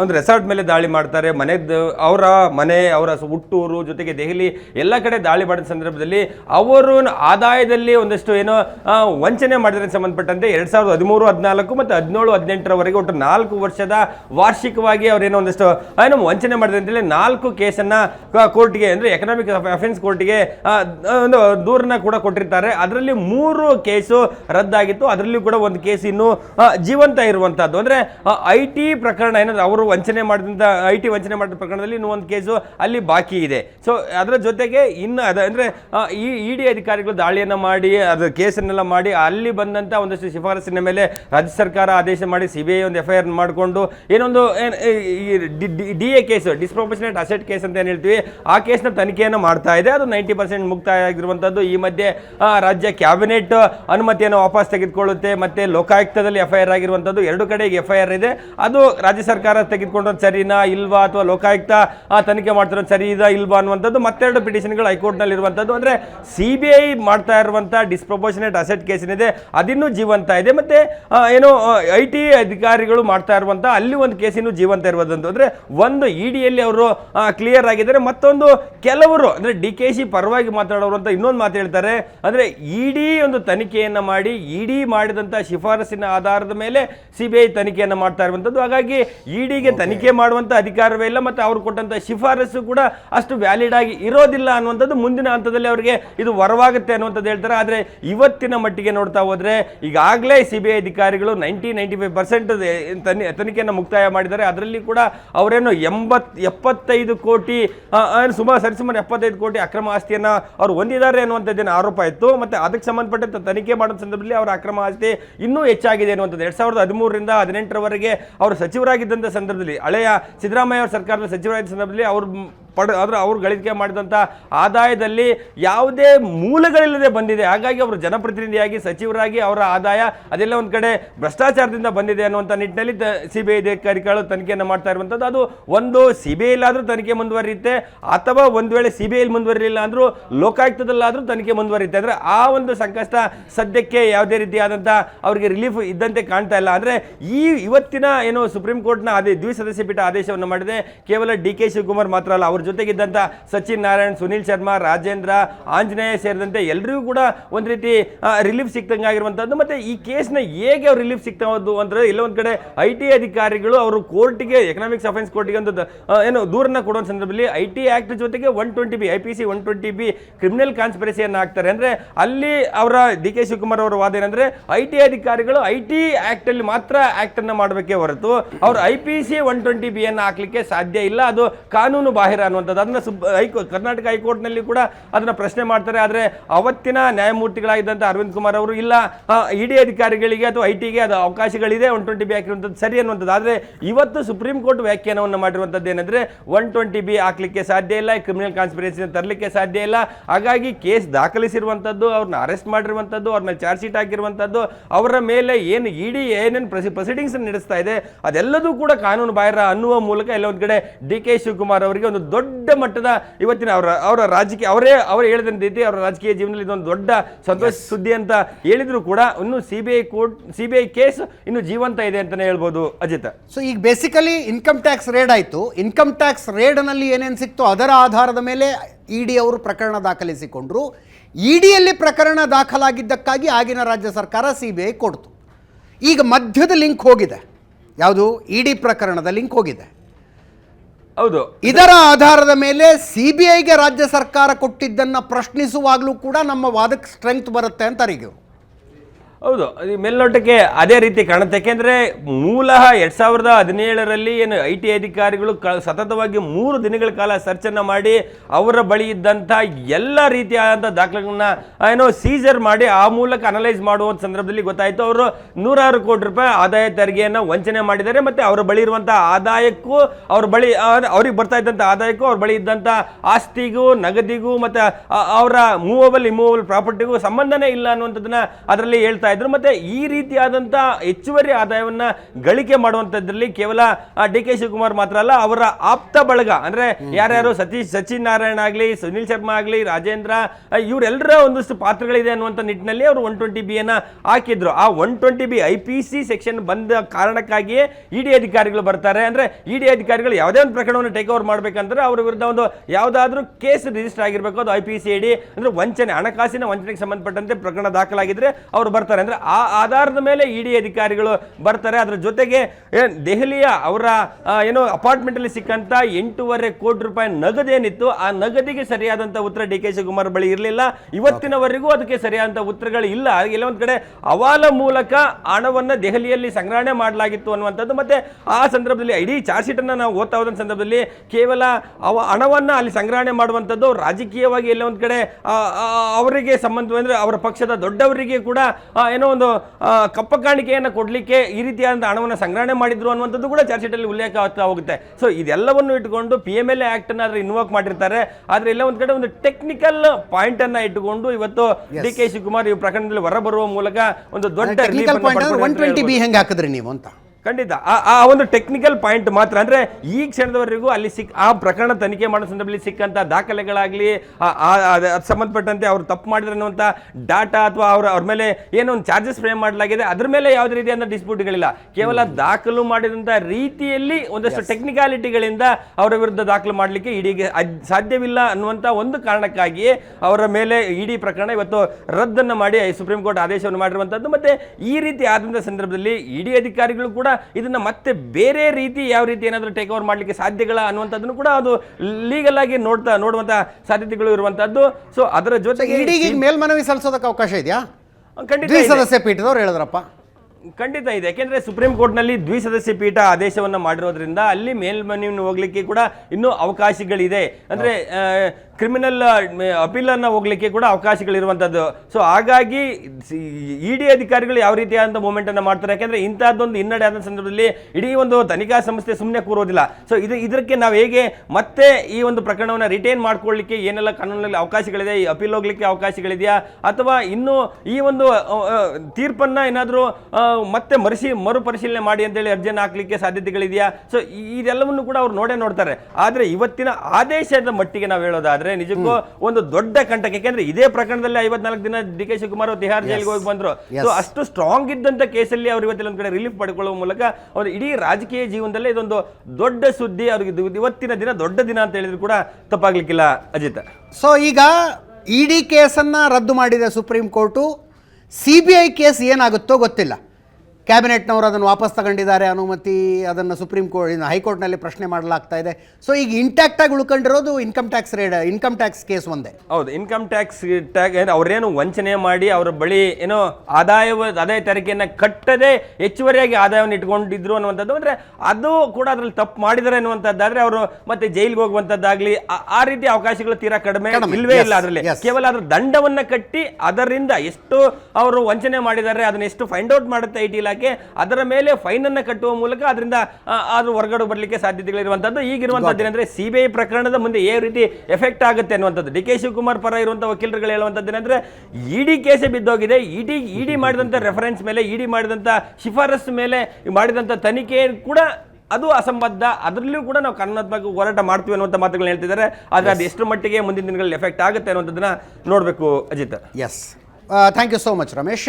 ಒಂದು ರೆಸಾರ್ಟ್ ಮೇಲೆ ದಾಳಿ ಮಾಡ್ತಾರೆ. ಮನೆದು, ಅವರ ಮನೆ, ಅವರ ಹುಟ್ಟೂರು ಜೊತೆಗೆ ದೆಹಲಿ ಎಲ್ಲ ಕಡೆ ದಾಳಿ ಮಾಡಿದ ಸಂದರ್ಭದಲ್ಲಿ ಅವರು ಆದಾಯದಲ್ಲಿ ಒಂದಷ್ಟು ಏನೋ ವಂಚನೆ ಮಾಡಿದ್ರೆ ಸಂಬಂಧಪಟ್ಟಂತೆ ಎರಡ್ ಸಾವಿರದ ಹದಿಮೂರು, ಹದಿನಾಲ್ಕು ಮತ್ತು ಹದಿನೇಳು, ಹದಿನೆಂಟರವರೆಗೆ ಒಟ್ಟು ನಾಲ್ಕು ವರ್ಷದ ವಾರ್ಷಿಕವಾಗಿ ಅವರೇನೋ ಒಂದಷ್ಟು ಏನೋ ವಂಚನೆ ಮಾಡಿದ್ರೆ ಅಂತೇಳಿ ನಾಲ್ಕು ಕೇಸನ್ನ ಕೋರ್ಟ್ಗೆ ಅಂದರೆ ಎಕನಾಮಿಕ್ ಅಫೆನ್ಸ್ ಕೋರ್ಟ್ಗೆ ಒಂದು ದೂರನ್ನ ಕೂಡ ಕೊಟ್ಟಿರ್ತಾರೆ. ಅದರಲ್ಲಿ ಮೂರು ಕೇಸು ರದ್ದಾಗಿತ್ತು. ಅದರಲ್ಲಿ ಕೂಡ ಒಂದು ಕೇಸ್ ಇನ್ನು ಜೀವಂತ ಇರುವಂತಹದ್ದು. ಅಂದ್ರೆ ಐ ಟಿ ಪ್ರಕರಣ ಏನಂದ್ರೆ ಅವರು ವಂಚನೆ ಮಾಡಿದಂತ ಐ ಟಿ ವಂಚನೆ ಮಾಡಿದ ಪ್ರಕರಣದಲ್ಲಿ ಇನ್ನೂ ಒಂದು ಕೇಸು ಅಲ್ಲಿ ಬಾಕಿ ಇದೆ. ಸೊ ಅದರ ಜೊತೆಗೆ ಇನ್ನು ಅದ, ಅಂದ್ರೆ ಈ ಇಡಿ ಅಧಿಕಾರಿಗಳು ದಾಳಿಯನ್ನ ಮಾಡಿ, ಅದು ಕೇಸನ್ನೆಲ್ಲ ಮಾಡಿ, ಅಲ್ಲಿ ಬಂದಂತ ಒಂದಷ್ಟು ಶಿಫಾರಸಿನ ಮೇಲೆ ರಾಜ್ಯ ಸರ್ಕಾರ ಆದೇಶ ಮಾಡಿ ಸಿ ಬಿ ಐ ಒಂದು ಎಫ್ ಐ ಆರ್ ಮಾಡಿಕೊಂಡು, ಏನೊಂದು D A case disproportionate asset case ಅಂತ ಏನು ಹೇಳ್ತೀವಿ, ಆ ಕೇಸ್ನ ತನಿಖೆಯನ್ನು ಮಾಡ್ತಾ ಇದೆ. ಅದು ನೈಂಟಿ ಪರ್ಸೆಂಟ್ ಮುಕ್ತಾಯ ಆಗಿರುವಂಥದ್ದು ಈ ಮಧ್ಯೆ ರಾಜ್ಯ ಕ್ಯಾಬಿನೆಟ್ ಅನುಮತಿಯನ್ನು ವಾಪಸ್ ತೆಗೆದುಕೊಳ್ಳುತ್ತೆ, ಮತ್ತೆ ಲೋಕಾಯುಕ್ತದಲ್ಲಿ ಎಫ್ ಐ ಆಗಿರುವಂಥದ್ದು ಎರಡು ಕಡೆಗೆ ಎಫ್ ಐ ಆರ್ ಇದೆ. ಅದು ರಾಜ್ಯ ಸರ್ಕಾರ ತೆಗೆದುಕೊಂಡ್ರೆ ಸರಿನಾ ಇಲ್ವಾ ಅಥವಾ ಲೋಕಾಯುಕ್ತ ತನಿಖೆ ಮಾಡ್ತಿರೋದು ಸರಿ ಇದಾ ಇಲ್ವಾ ಅನ್ನುವಂಥದ್ದು ಮತ್ತೆರಡು ಪಿಟಿಷನ್ಗಳು ಹೈಕೋರ್ಟ್ನಲ್ಲಿ ಇರುವಂಥದ್ದು ಅಂದ್ರೆ ಸಿ ಬಿ ಐ ಮಾಡ್ತಾ ಇರುವಂಥ ಡಿಸ್ಪ್ರೊಪೋರ್ಷನೇಟ್ ಅಸೆಟ್ ಕೇಸ್ ಏನಿದೆ, ಅದಿನ್ನೂ ಜೀವಂತ ಇದೆ. ಮತ್ತೆ ಏನು ಐ ಟಿ ಅಧಿಕಾರಿಗಳು ಮಾಡ್ತಾ ಇರುವಂಥ ಅಲ್ಲಿ ಒಂದು ಕೇಸಿನೂ ಜೀವಂತ ಇರುವಂಥದ್ದು ಅಂದರೆ ಒಂದು ಇಡಿಯಲ್ಲಿ ಅವರು ಕ್ಲಿಯರ್ ಆಗಿದ್ದಾರೆ. ಮತ್ತೊಂದು ಕೆಲವರು, ಅಂದ್ರೆ ಡಿ ಕೆ ಶಿ ಪರವಾಗಿ ಮಾತಾಡೋರು ಅಂತ ಇನ್ನೊಂದು ಮಾತು ಹೇಳ್ತಾರೆ. ಅಂದ್ರೆ ಇಡಿ ಒಂದು ತನಿಖೆಯನ್ನು ಮಾಡಿ ಇಡಿ ಮಾಡಿದಂತ ಶಿಫಾರಸಿನ ಆಧಾರದ ಮೇಲೆ ಸಿಬಿಐ ತನಿಖೆಯನ್ನು ಮಾಡ್ತಾ ಇರುವಂತದ್ದು. ಹಾಗಾಗಿ ಇಡಿಗೆ ತನಿಖೆ ಮಾಡುವಂತ ಅಧಿಕಾರವೇ ಇಲ್ಲ ಮತ್ತೆ ಅವರು ಕೊಟ್ಟಂತ ಶಿಫಾರಸು ಕೂಡ ಅಷ್ಟು ವ್ಯಾಲಿಡ್ ಆಗಿ ಇರೋದಿಲ್ಲ ಅನ್ನುವಂಥದ್ದು ಮುಂದಿನ ಹಂತದಲ್ಲಿ ಅವರಿಗೆ ಇದು ವರವಾಗುತ್ತೆ ಅನ್ನುವಂಥದ್ದು ಹೇಳ್ತಾರೆ. ಆದರೆ ಇವತ್ತಿನ ಮಟ್ಟಿಗೆ ನೋಡ್ತಾ ಹೋದ್ರೆ ಈಗಾಗಲೇ ಸಿಬಿಐ ಅಧಿಕಾರಿಗಳು ನೈಂಟಿ ನೈಂಟಿ ಫೈವ್ ಪರ್ಸೆಂಟ್ ತನಿಖೆಯನ್ನು ಮುಕ್ತಾಯ ಮಾಡಿದ್ದಾರೆ. ಅದರಲ್ಲಿ ಕೂಡ ಅವರೇನು ಎಂಬತ್ ಎಪ್ಪತ್ತೈದು ಕೋಟಿ ಸುಮಾರು ಸರಿಸುಮಾರು ಎಪ್ಪತ್ತೈದು ಕೋಟಿ ಅಕ್ರಮ ಆಸ್ತಿಯನ್ನ ಅವರು ಹೊಂದಿದ್ದಾರೆ ಅನ್ನುವಂಥದ್ದೇನು ಆರೋಪ ಇತ್ತು. ಮತ್ತೆ ಅದಕ್ಕೆ ಸಂಬಂಧಪಟ್ಟಂತೆ ತನಿಖೆ ಮಾಡೋ ಸಂದರ್ಭದಲ್ಲಿ ಅವರ ಅಕ್ರಮ ಆಸ್ತಿ ಇನ್ನೂ ಹೆಚ್ಚಾಗಿದೆ ಅನ್ನುವಂಥದ್ದು ಎರಡ್ ಸಾವಿರದ ಹದಿಮೂರರಿಂದ ಹದಿನೆಂಟರವರೆಗೆ ಅವರು ಸಚಿವರಾಗಿದ್ದಂಥ ಸಂದರ್ಭದಲ್ಲಿ, ಹಳೆಯ ಸಿದ್ದರಾಮಯ್ಯ ಅವರ ಸರ್ಕಾರದ ಸಚಿವರಾಗಿದ್ದ ಸಂದರ್ಭದಲ್ಲಿ ಅವರು ಪಡ ಆದರೆ ಅವ್ರು ಗಳಿಕೆ ಮಾಡಿದಂಥ ಆದಾಯದಲ್ಲಿ ಯಾವುದೇ ಮೂಲಗಳಿಲ್ಲದೆ ಬಂದಿದೆ. ಹಾಗಾಗಿ ಅವರು ಜನಪ್ರತಿನಿಧಿಯಾಗಿ, ಸಚಿವರಾಗಿ ಅವರ ಆದಾಯ ಅದೆಲ್ಲ ಒಂದು ಕಡೆ ಭ್ರಷ್ಟಾಚಾರದಿಂದ ಬಂದಿದೆ ಅನ್ನುವಂಥ ನಿಟ್ಟಿನಲ್ಲಿ ಸಿ ಬಿ ಐ ಅಧಿಕಾರಿಗಳು ತನಿಖೆಯನ್ನು ಮಾಡ್ತಾ ಇರುವಂಥದ್ದು ಅದು ಒಂದು ಸಿ ಬಿ ತನಿಖೆ ಮುಂದುವರಿಯುತ್ತೆ. ಅಥವಾ ಒಂದು ವೇಳೆ ಸಿ ಬಿ ಐಲಿ ಮುಂದುವರಿಲಿಲ್ಲ ಅಂದರೂ ಲೋಕಾಯುಕ್ತದಲ್ಲಾದರೂ ತನಿಖೆ ಮುಂದುವರಿಯುತ್ತೆ. ಅಂದರೆ ಆ ಒಂದು ಸಂಕಷ್ಟ ಸದ್ಯಕ್ಕೆ ಯಾವುದೇ ರೀತಿಯಾದಂಥ ಅವರಿಗೆ ರಿಲೀಫ್ ಇದ್ದಂತೆ ಕಾಣ್ತಾ ಇಲ್ಲ. ಅಂದರೆ ಈ ಇವತ್ತಿನ ಏನು ಸುಪ್ರೀಂ ಕೋರ್ಟ್ನ ಅದೇ ದ್ವಿಸದಸ್ಯ ಪೀಠ ಆದೇಶವನ್ನು ಮಾಡಿದೆ. ಕೇವಲ ಡಿ ಕೆ ಶಿವಕುಮಾರ್ ಮಾತ್ರ ಅಲ್ಲ, ಅವ್ರ ಜೊತೆಗಿದ್ದಂಥ ಸಚಿನ್ ನಾರಾಯಣ್, ಸುನಿಲ್ ಶರ್ಮಾ, ರಾಜೇಂದ್ರ, ಆಂಜನೇಯ ಸೇರಿದಂತೆ ಎಲ್ಲರಿಗೂ ಕೂಡ ಒಂದು ರೀತಿ ರಿಲೀಫ್ ಸಿಕ್ತಂಗೆ ಆಗಿರುವಂಥದ್ದು ಮತ್ತೆ ಈ ಕೇಸ್ನ ಹೇಗೆ ಅವ್ರು ರಿಲೀಫ್ ಸಿಗ್ತಾ ಅಂದರೆ ಎಲ್ಲ ಒಂದು ಕಡೆ ಐ ಟಿ ಅಧಿಕಾರಿಗಳು ಅವರು ಕೋರ್ಟ್ಗೆ ಎಕನಾಮಿಕ್ಸ್ ಅಫೆನ್ಸ್ ಕೋರ್ಟಿಗೆ ಒಂದು ಏನು ದೂರನ್ನ ಕೊಡೋ ಸಂದರ್ಭದಲ್ಲಿ ಐ ಟಿ ಆಕ್ಟ್ ಜೊತೆಗೆ one twenty B I P C one twenty B criminal ಕಾನ್ಸ್ಪಿರಸಿಯನ್ನು ಹಾಕ್ತಾರೆ. ಅಂದ್ರೆ ಅಲ್ಲಿ ಅವರ ಡಿ ಕೆ ಶಿವಕುಮಾರ್ ಅವರ ವಾದ ಏನಂದ್ರೆ ಐ ಟಿ ಅಧಿಕಾರಿಗಳು ಐ ಟಿ ಆಕ್ಟ್ ಅಲ್ಲಿ ಮಾತ್ರ ಆಕ್ಟ್ ಅನ್ನ ಮಾಡಬೇಕೇ ಹೊರತು ಅವರು I P C one twenty B ಅನ್ನು ಹಾಕ್ಲಿಕ್ಕೆ ಸಾಧ್ಯ ಇಲ್ಲ. ಅದು ಕಾನೂನು ಬಾಹಿರ ಅನ್ನುವಂಥದ್ದು. ಅದನ್ನು ಸುಬ್ ಹೈಕೋ ಕರ್ನಾಟಕ ಹೈಕೋರ್ಟ್ನಲ್ಲಿ ಕೂಡ ಅದನ್ನು ಪ್ರಶ್ನೆ ಮಾಡ್ತಾರೆ. ಆದರೆ ಅವತ್ತಿನ ನ್ಯಾಯಮೂರ್ತಿಗಳಾಗಿದ್ದಂಥ ಅರವಿಂದ್ ಕುಮಾರ್ ಅವರು ಇಲ್ಲ. ಇಡಿ ಅಧಿಕಾರಿಗಳಿಗೆ ಅಥವಾ ಐ ಟಿಗೆ ಅದು ಅವಕಾಶಗಳಿದೆ, ಒನ್ ಟ್ವೆಂಟಿ ಬಿ ಹಾಕಿರುವಂಥದ್ದು ಸರಿ ಅನ್ನುವಂಥದ್ದು. ಆದರೆ ಇವತ್ತು ಸುಪ್ರೀಂ ಕೋರ್ಟ್ ವ್ಯಾಖ್ಯಾನವನ್ನು ಮಾಡಿರುವಂಥದ್ದು ಏನಂದರೆ, ಒನ್ ಟ್ವೆಂಟಿ ಬಿ ಹಾಕ್ಲಿಕ್ಕೆ ಸಾಧ್ಯ ಇಲ್ಲ ಕ್ರಿಮಿನಲ್ ಕಾನ್ಸ್ಪಿರೆನ್ಸಿನ ತರಲಿಕ್ಕೆ ಸಾಧ್ಯ ಇಲ್ಲ. ಹಾಗಾಗಿ ಕೇಸ್ ದಾಖಲಿಸಿರುವಂಥದ್ದು ಅವ್ರನ್ನ ಅರೆಸ್ಟ್ ಮಾಡಿರುವಂಥದ್ದು, ಅವ್ರ ಮೇಲೆ ಚಾರ್ಜ್ ಶೀಟ್ ಹಾಕಿರುವಂಥದ್ದು, ಅವರ ಮೇಲೆ ಏನು ಇಡಿ ಏನೇನು ಪ್ರಸಿ ಪ್ರೊಸೀಡಿಂಗ್ಸ್ ನಡೆಸ್ತಾ ಇದೆ, ಅದೆಲ್ಲದೂ ಕೂಡ ಕಾನೂನು ಬಾಹಿರ ಅನ್ನುವ ಮೂಲಕ ಎಲ್ಲ ಒಂದು ಕಡೆ ಡಿ ಕೆ ಶಿವಕುಮಾರ್ ಅವರಿಗೆ ಒಂದು ದೊಡ್ಡ ದೊಡ್ಡ ಮಟ್ಟದ ಇವತ್ತಿನ ಅವರ ಅವರ ರಾಜಕೀಯ ಅವರೇ ಅವರು ಹೇಳಿದ ರೀತಿ ಅವರ ರಾಜಕೀಯ ಜೀವನದಲ್ಲಿ ಇದೊಂದು ದೊಡ್ಡ ಸಂತೋಷ ಸುದ್ದಿ ಅಂತ ಹೇಳಿದ್ರು ಕೂಡ ಇನ್ನು C B I court C B I case ಇನ್ನು ಜೀವಂತ ಇದೆ ಅಂತಾನೆ ಹೇಳ್ಬೋದು ಅಜಿತ್. ಸೊ ಈಗ ಬೇಸಿಕಲಿ ಇನ್ಕಮ್ ಟ್ಯಾಕ್ಸ್ ರೇಡ್ ಆಯಿತು. ಇನ್ಕಮ್ ಟ್ಯಾಕ್ಸ್ ರೇಡ್ನಲ್ಲಿ ಏನೇನು ಸಿಕ್ತು? ಅದರ ಆಧಾರದ ಮೇಲೆ ಇ ಡಿ ಅವರು ಪ್ರಕರಣ ದಾಖಲಿಸಿಕೊಂಡ್ರು. ಇ ಡಿಯಲ್ಲಿ ಪ್ರಕರಣ ದಾಖಲಾಗಿದ್ದಕ್ಕಾಗಿ ಆಗಿನ ರಾಜ್ಯ ಸರ್ಕಾರ ಸಿ ಬಿ ಐ ಕೊಡ್ತು. ಈಗ ಮಧ್ಯದ ಲಿಂಕ್ ಹೋಗಿದೆ. ಯಾವುದು? ಇ ಡಿ ಪ್ರಕರಣದ ಲಿಂಕ್ ಹೋಗಿದೆ. ಹೌದು ಇದರ ಆಧಾರದ ಮೇಲೆ ಸಿ ಬಿ ಐಗೆ ರಾಜ್ಯ ಸರ್ಕಾರ ಕೊಟ್ಟಿದ್ದನ್ನು ಪ್ರಶ್ನಿಸುವಾಗಲೂ ಕೂಡ ನಮ್ಮ ವಾದಕ್ಕೆ ಸ್ಟ್ರೆಂತ್ ಬರುತ್ತೆ ಅಂತಾರೆ ಈಗ. ಹೌದು ಅದು ಮೇಲ್ನೋಟಕ್ಕೆ ಅದೇ ರೀತಿ ಕಾಣುತ್ತೆ. ಯಾಕೆಂದರೆ ಮೂಲ ಎರಡು ಸಾವಿರದ ಹದಿನೇಳರಲ್ಲಿ ಏನು ಐ ಟಿ ಅಧಿಕಾರಿಗಳು ಕ, ಸತತವಾಗಿ ಮೂರು ದಿನಗಳ ಕಾಲ ಸರ್ಚನ್ನು ಮಾಡಿ ಅವರ ಬಳಿ ಇದ್ದಂಥ ಎಲ್ಲ ರೀತಿಯಾದಂಥ ದಾಖಲೆಗಳನ್ನ ಏನೋ ಸೀಜರ್ ಮಾಡಿ ಆ ಮೂಲಕ ಅನಲೈಸ್ ಮಾಡುವ ಸಂದರ್ಭದಲ್ಲಿ ಗೊತ್ತಾಯಿತು. ಅವರು ನೂರಾರು ಕೋಟಿ ರೂಪಾಯಿ ಆದಾಯ ತೆರಿಗೆಯನ್ನು ವಂಚನೆ ಮಾಡಿದ್ದಾರೆ. ಮತ್ತು ಅವರ ಬಳಿ ಇರುವಂಥ ಆದಾಯಕ್ಕೂ, ಅವ್ರ ಬಳಿ ಅವ್ರಿಗೆ ಬರ್ತಾ ಇದ್ದಂಥ ಆದಾಯಕ್ಕೂ, ಅವ್ರ ಬಳಿ ಇದ್ದಂಥ ಆಸ್ತಿಗೂ, ನಗದಿಗೂ, ಮತ್ತು ಅವರ ಮೂವಬಲ್ ಇಮೂವಬಲ್ ಪ್ರಾಪರ್ಟಿಗೂ ಸಂಬಂಧನೇ ಇಲ್ಲ ಅನ್ನುವಂಥದ್ದನ್ನ ಅದರಲ್ಲಿ ಹೇಳ್ತಾ ಇದ್ರು. ಮತ್ತೆ ಈ ರೀತಿಯಾದಂತಹ ಹೆಚ್ಚುವರಿ ಆದಾಯವನ್ನ ಗಳಿಕೆ ಮಾಡುವಂತದ್ರಲ್ಲಿ ಕೇವಲ ಡಿ ಕೆ ಶಿವಕುಮಾರ್ ಮಾತ್ರ ಅಲ್ಲ ಅವರ ಆಪ್ತ ಬಳಗ ಅಂದ್ರೆ ಯಾರ್ಯಾರು ಸತೀಶ್ ಸಚಿನ್ ನಾರಾಯಣ ಆಗ್ಲಿ ಸುನಿಲ್ ಶರ್ಮಾ ಆಗ್ಲಿ ರಾಜೇಂದ್ರ ಇವರೆಲ್ಲರ ಒಂದಷ್ಟು ಪಾತ್ರಗಳಿದೆ ಅನ್ನುವಂಥ ನಿಟ್ಟಿನಲ್ಲಿ ಅವರು ಒನ್ ಟ್ವೆಂಟಿ ಬಿ ಅನ್ನ ಹಾಕಿದ್ರು. ಆ one twenty B I P C section ಬಂದ ಕಾರಣಕ್ಕಾಗಿಯೇ ಇಡಿ ಅಧಿಕಾರಿಗಳು ಬರ್ತಾರೆ. ಅಂದ್ರೆ ಇಡಿ ಅಧಿಕಾರಿಗಳು ಯಾವುದೇ ಒಂದು ಪ್ರಕರಣವನ್ನು ಟೇಕ್ ಓವರ್ ಮಾಡ್ಬೇಕಂದ್ರೆ ಅವರ ವಿರುದ್ಧ ಒಂದು ಯಾವ್ದಾದ್ರು ಕೇಸ್ ರಿಜಿಸ್ಟರ್ ಆಗಿರಬೇಕು. ಅದು ಐ ಪಿ ಸಿ ಡಿ ಅಂದ್ರೆ ವಂಚನೆ ಹಣಕಾಸಿನ ವಂಚನೆಗೆ ಸಂಬಂಧಪಟ್ಟಂತೆ ಪ್ರಕರಣ ದಾಖಲಾಗಿದ್ರೆ ಅವರು ಬರ್ತಾರೆ. ಅಂದ್ರೆ ಆ ಆಧಾರದ ಮೇಲೆ ಇಡಿ ಅಧಿಕಾರಿಗಳು ಬರ್ತಾರೆ. ಅದರ ಜೊತೆಗೆ ದೆಹಲಿಯ ಅವರ ಏನು ಏನೋ ಅಪಾರ್ಟ್ಮೆಂಟ್ ಅಲ್ಲಿ ಸಿಕ್ಕಂತ ಎಂಟೂವರೆ ಕೋಟಿ ರೂಪಾಯಿ ನಗದೇನಿತ್ತು ಆ ನಗದಿಗೆ ಸರಿಯಾದಂಥ ಉತ್ತರ ಡಿ ಕೆ ಶಿವಕುಮಾರ್ ಬಳಿ ಇರಲಿಲ್ಲ. ಇವತ್ತಿನವರೆಗೂ ಅದಕ್ಕೆ ಸರಿಯಾದಂಥ ಉತ್ತರಗಳು ಇಲ್ಲ. ಎಲ್ಲ ಕಡೆ ಅವಾಲ ಮೂಲಕ ಹಣವನ್ನು ದೆಹಲಿಯಲ್ಲಿ ಸಂಗ್ರಹಣೆ ಮಾಡಲಾಗಿತ್ತು ಅನ್ನುವಂಥದ್ದು. ಮತ್ತೆ ಆ ಸಂದರ್ಭದಲ್ಲಿ ಇಡೀ ಚಾರ್ಜ್ ಶೀಟ್ ಅನ್ನ ನಾವು ಓದ್ತಾ ಹೋದ ಸಂದರ್ಭದಲ್ಲಿ ಕೇವಲ ಅವ ಹಣವನ್ನು ಅಲ್ಲಿ ಸಂಗ್ರಹಣೆ ಮಾಡುವಂಥದ್ದು ರಾಜಕೀಯವಾಗಿ ಎಲ್ಲ ಒಂದ್ ಕಡೆ ಅವರಿಗೆ ಸಂಬಂಧ ಅವರ ಪಕ್ಷದ ದೊಡ್ಡವರಿಗೆ ಕೂಡ ಏನೋ ಒಂದು ಕಪ್ಪ ಕಾಣಿಕೆಯನ್ನು ಕೊಡ್ಲಿಕ್ಕೆ ಈ ರೀತಿಯಾದ ಹಣವನ್ನು ಸಂಗ್ರಹಣೆ ಮಾಡಿದ್ರು ಅನ್ನುವಂಥದ್ದು ಕೂಡ ಚಾರ್ಜ್ ಶೀಟಲ್ಲಿ ಉಲ್ಲೇಖ ಆಗ್ತಾ ಹೋಗುತ್ತೆ. ಸೊ ಇದೆಲ್ಲವನ್ನು ಇಟ್ಕೊಂಡು ಪಿ ಎಂ ಎಲ್ ಎ ಆದ್ರೆ ಇನ್ವೋಕ್ ಮಾಡಿರ್ತಾರೆ. ಆದರೆ ಇಲ್ಲ ಒಂದು ಕಡೆ ಒಂದು ಟೆಕ್ನಿಕಲ್ ಪಾಯಿಂಟನ್ನು ಅನ್ನ ಇಟ್ಟುಕೊಂಡು ಇವತ್ತು ಡಿ ಕೆ ಶಿವಕುಮಾರ್ ಈ ಪ್ರಕರಣದಲ್ಲಿ ಹೊರಬರುವ ಮೂಲಕ ಒಂದು ದೊಡ್ಡ ಒನ್ ಟ್ವೆಂಟಿ ಬಿ ಹೆಂಗೆ ಹಾಕಿದ್ರಿ ನೀವು ಅಂತ? ಖಂಡಿತ. ಆ- ಒಂದು ಟೆಕ್ನಿಕಲ್ ಪಾಯಿಂಟ್ ಮಾತ್ರ. ಅಂದ್ರೆ ಈ ಕ್ಷಣದವರೆಗೂ ಅಲ್ಲಿ ಸಿಕ್ ಆ ಪ್ರಕರಣ ತನಿಖೆ ಮಾಡೋ ಸಂದರ್ಭದಲ್ಲಿ ಸಿಕ್ಕಂತ ದಾಖಲೆಗಳಾಗ್ಲಿ ಸಂಬಂಧಪಟ್ಟಂತೆ ಅವರು ತಪ್ಪು ಮಾಡಿದ್ರೆ ಅನ್ನುವಂಥ ಡಾಟಾ ಅಥವಾ ಅವ್ರ ಅವ್ರ ಮೇಲೆ ಏನೋ ಒಂದು ಚಾರ್ಜಸ್ ಫ್ರೇಮ್ ಮಾಡಲಾಗಿದೆ. ಅದ್ರ ಮೇಲೆ ಯಾವುದೇ ರೀತಿಯಾದ ಡಿಸ್ಪ್ಯೂಟ್ಗಳಿಲ್ಲ ಕೇವಲ ದಾಖಲು ಮಾಡಿದಂಥ ರೀತಿಯಲ್ಲಿ ಒಂದಷ್ಟು ಟೆಕ್ನಿಕಾಲಿಟಿಗಳಿಂದ ಅವರ ವಿರುದ್ಧ ದಾಖಲು ಮಾಡಲಿಕ್ಕೆ ಇಡಿಗೆ ಸಾಧ್ಯವಿಲ್ಲ ಅನ್ನುವಂಥ ಒಂದು ಕಾರಣಕ್ಕಾಗಿಯೇ ಅವರ ಮೇಲೆ ಇಡಿ ಪ್ರಕರಣ ಇವತ್ತು ರದ್ದನ್ನು ಮಾಡಿ ಸುಪ್ರೀಂ ಕೋರ್ಟ್ ಆದೇಶವನ್ನು ಮಾಡಿರುವಂಥದ್ದು ಮತ್ತೆ ಈ ರೀತಿ ಆದಂಥ ಸಂದರ್ಭದಲ್ಲಿ ಇಡಿ ಅಧಿಕಾರಿಗಳು ಕೂಡ ಇದನ್ನ ಮತ್ತೆ ಬೇರೆ ರೀತಿ ಯಾವ ರೀತಿ ಏನಾದರೂ ಟೇಕ್ ಓವರ್ ಮಾಡಲಿಕ್ಕೆ ಸಾಧ್ಯಗಳ ಅನ್ನುವಂಥದ್ದನ್ನು ಕೂಡ ಅದು ಲೀಗಲ್ ಆಗಿ ನೋಡ್ತಾ ನೋಡುವಂಥ ಸಾಧ್ಯತೆಗಳು ಇರುವಂಥದ್ದು. ಸೊ ಅದರ ಜೊತೆಗೆ ಇಡೀ ಮೇಲ್ಮನವಿ ಸಲ್ಲಿಸೋದಕ್ಕೆ ಅವಕಾಶ ಇದೆಯಾ? ಖಂಡಿತ ಸದಸ್ಯ ಪೀಠದವ್ರು ಹೇಳಿದ್ರಪ್ಪ. ಖಂಡಿತ ಇದೆ. ಯಾಕೆಂದ್ರೆ ಸುಪ್ರೀಂ ಕೋರ್ಟ್ನಲ್ಲಿ ದ್ವಿಸದಸ್ಯ ಪೀಠ ಆದೇಶವನ್ನು ಮಾಡಿರೋದ್ರಿಂದ ಅಲ್ಲಿ ಮೇಲ್ಮನವಿಯನ್ನು ಹೋಗ್ಲಿಕ್ಕೆ ಕೂಡ ಇನ್ನೂ ಅವಕಾಶಗಳಿದೆ. ಅಂದ್ರೆ ಕ್ರಿಮಿನಲ್ ಅಪೀಲ್ ಅನ್ನ ಹೋಗ್ಲಿಕ್ಕೆ ಕೂಡ ಅವಕಾಶಗಳಿರುವಂಥದ್ದು ಸೊ ಹಾಗಾಗಿ ಇಡಿ ಅಧಿಕಾರಿಗಳು ಯಾವ ರೀತಿಯಾದಂಥ ಮೂಮೆಂಟನ್ನು ಮಾಡ್ತಾರೆ? ಯಾಕೆಂದರೆ ಇಂಥದ್ದೊಂದು ಹಿನ್ನಡೆ ಆದ ಸಂದರ್ಭದಲ್ಲಿ ಇಡೀ ಒಂದು ತನಿಖಾ ಸಂಸ್ಥೆ ಸುಮ್ಮನೆ ಕೂರೋದಿಲ್ಲ. ಸೊ ಇದು, ಇದಕ್ಕೆ ನಾವು ಹೇಗೆ ಮತ್ತೆ ಈ ಒಂದು ಪ್ರಕರಣವನ್ನು ರಿಟೈನ್ ಮಾಡ್ಕೊಳ್ಳಿಕ್ಕೆ ಏನೆಲ್ಲ ಕಾನೂನಲ್ಲಿ ಅವಕಾಶಗಳಿದೆ, ಈ ಅಪೀಲ್ ಹೋಗ್ಲಿಕ್ಕೆ ಅವಕಾಶಗಳಿದೆಯಾ? ಅಥವಾ ಇನ್ನು ಈ ಒಂದು ತೀರ್ಪನ್ನ ಏನಾದರೂ ಮತ್ತೆ ಮರುಸಿ, ಮರುಪರಿಶೀಲನೆ ಮಾಡಿ ಅಂತೇಳಿ ಅರ್ಜಿಯನ್ನು ಹಾಕಲಿಕ್ಕೆ ಸಾಧ್ಯತೆಗಳಿದೆಯಾ? ಸೊ ಇದೆಲ್ಲವನ್ನು ಕೂಡ ಅವ್ರು ನೋಡೇ ನೋಡ್ತಾರೆ. ಆದರೆ ಇವತ್ತಿನ ಆದೇಶದ ಮಟ್ಟಿಗೆ ನಾವು ಹೇಳೋದಾದ್ರೆ ನಿಜಕ್ಕೂ ಒಂದು ದೊಡ್ಡ ಕಂಟಕ. ಯಾಕೆಂದ್ರೆ ಇದೇ ಪ್ರಕರಣದಲ್ಲಿ ಐವತ್ನಾಲ್ಕು ದಿನ ಡಿ ಕೆ ಶಿವಕುಮಾರ್ ಅವರು ತಿಹಾರ್ ಜೈಲಿಗೆ ಹೋಗಿ ಬಂದ್ರು. ಸೊ ಅಷ್ಟು ಸ್ಟ್ರಾಂಗ್ ಇದ್ದಂತ ಕೇಸಲ್ಲಿ ಅವ್ರು ಇವತ್ತಿನ ಒಂದು ಕಡೆ ರಿಲೀಫ್ ಪಡ್ಕೊಳ್ಳುವ ಮೂಲಕ ಅವ್ರು ಇಡೀ ರಾಜಕೀಯ ಜೀವನದಲ್ಲೇ ಇದೊಂದು ದೊಡ್ಡ ಸುದ್ದಿ ಅವ್ರಿಗೆ ಇವತ್ತಿನ ದಿನ ದೊಡ್ಡ ದಿನ ಅಂತ ಹೇಳಿದ್ರು ಕೂಡ ತಪ್ಪಾಗ್ಲಿಕ್ಕಿಲ್ಲ ಅಜಿತ್. ಸೊ ಈಗ ಇಡಿ ಡಿ ಕೇಸನ್ನು ರದ್ದು ಮಾಡಿದೆ supreme court. C B I case ಏನಾಗುತ್ತೋ ಗೊತ್ತಿಲ್ಲ. ಕ್ಯಾಬಿನೆಟ್ನವರು ಅದನ್ನು ವಾಪಸ್ ತಗೊಂಡಿದ್ದಾರೆ ಅನುಮತಿ ಅದನ್ನು ಸುಪ್ರೀಂ ಕೋರ್ಟ್ ಹೈಕೋರ್ಟ್ನಲ್ಲಿ ಪ್ರಶ್ನೆ ಮಾಡಲಾಗ್ತಾ ಇದೆ. ಸೊ ಈಗ ಇಂಟ್ಯಾಕ್ಟಾಗಿ ಉಳ್ಕೊಂಡಿರೋದು income tax raid income tax case ಒಂದೇ. ಹೌದು ಇನ್ಕಮ್ ಟ್ಯಾಕ್ಸ್ ಟ್ಯಾಕ್ ಅವರೇನು ವಂಚನೆ ಮಾಡಿ ಅವ್ರ ಬಳಿ ಏನೋ ಆದಾಯ ಆದಾಯ ತೆರಿಗೆಯನ್ನು ಕಟ್ಟದೆ ಹೆಚ್ಚುವರಿಯಾಗಿ ಆದಾಯವನ್ನು ಇಟ್ಕೊಂಡಿದ್ರು ಅನ್ನುವಂಥದ್ದು. ಅಂದರೆ ಅದು ಕೂಡ ಅದ್ರಲ್ಲಿ ತಪ್ಪು ಮಾಡಿದ್ದಾರೆ ಅನ್ನುವಂಥದ್ದಾದ್ರೆ ಅವರು ಮತ್ತೆ ಜೈಲಿಗೆ ಹೋಗುವಂಥದ್ದಾಗಲಿ ಆ- ರೀತಿ ಅವಕಾಶಗಳು ತೀರಾ ಕಡಿಮೆ ಇಲ್ಲವೇ ಇಲ್ವೇ ಇಲ್ಲ ಅದರಲ್ಲಿ. ಕೇವಲ ಅದರ ದಂಡವನ್ನು ಕಟ್ಟಿ ಅದರಿಂದ ಎಷ್ಟು ಅವರು ವಂಚನೆ ಮಾಡಿದ್ದಾರೆ ಅದನ್ನ ಎಷ್ಟು ಫೈಂಡ್ ಔಟ್ ಮಾಡುತ್ತೆ ಐ ಟಿ ಇಲಾಖೆ ಅದರ ಮೇಲೆ ಫೈನನ್ನು ಅನ್ನ ಕಟ್ಟುವ ಮೂಲಕ ಅದರಿಂದ ಅದು ಹೊರಗಡೆ ಬರಲಿಕ್ಕೆ ಸಾಧ್ಯತೆಗಳಿರುವಂಥದ್ದು ಈಗಿರುವಂಥದ್ದೇನೆಂದರೆ ಸಿ ಬಿ ಸಿಬಿಐ ಪ್ರಕರಣದ ಮುಂದೆ ಯಾವ ರೀತಿ ಎಫೆಕ್ಟ್ ಆಗುತ್ತೆ ಅನ್ನುವಂಥದ್ದು. ಡಿ ಕೆ ಶಿವಕುಮಾರ್ ಪರ ಇರುವಂಥ ವಕೀಲರುಗಳು ಹೇಳುವಂಥದ್ದು ಏನಂದ್ರೆ ಇಡಿ ಕೇಸೇ ಬಿದ್ದೋಗಿದೆ. ಇಡಿ ಇಡಿ ಮಾಡಿದಂತ ರೆಫರೆನ್ಸ್ ಮೇಲೆ ಇಡಿ ಮಾಡಿದಂತ ಶಿಫಾರಸ್ಸು ಮೇಲೆ ಮಾಡಿದಂತ ತನಿಖೆ ಕೂಡ ಅದು ಅಸಂಬದ್ಧ. ಅದರಲ್ಲೂ ಕೂಡ ನಾವು ಕಾನೂನಾತ್ಮಕ ಹೋರಾಟ ಮಾಡ್ತೀವಿ ಅನ್ನುವಂಥ ಮಾತುಗಳನ್ನ ಹೇಳ್ತಿದ್ದಾರೆ. ಆದರೆ ಅದು ಎಷ್ಟು ಮಟ್ಟಿಗೆ ಮುಂದಿನ ದಿನಗಳಲ್ಲಿ ಎಫೆಕ್ಟ್ ಆಗುತ್ತೆ ಅನ್ನುವಂಥದ್ದನ್ನ ನೋಡಬೇಕು Ajit. Yes thank you so much Ramesh